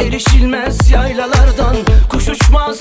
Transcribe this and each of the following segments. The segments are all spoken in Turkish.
Erişilmez yaylalardan Kuş uçmaz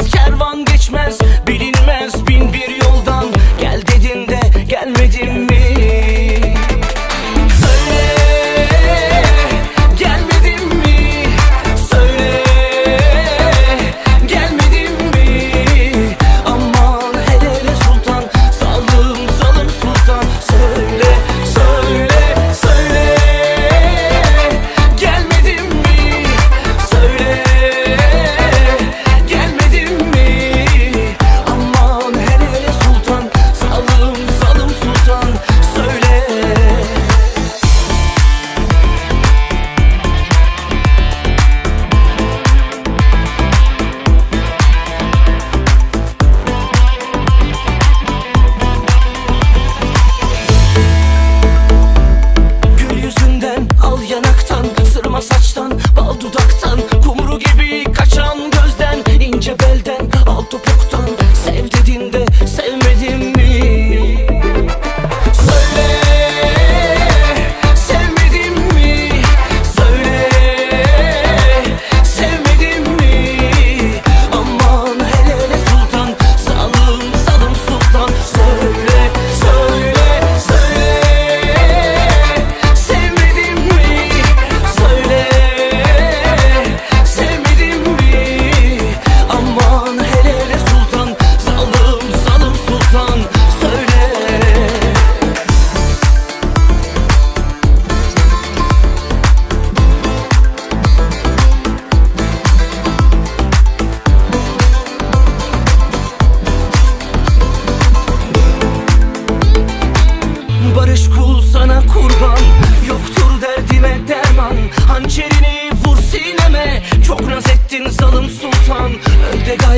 dudaktan Kumru gibi kul sana kurban. Yoktur derdime derman. Hançerini vur sineme. Çok naz ettin zalim sultan. Önde gayrı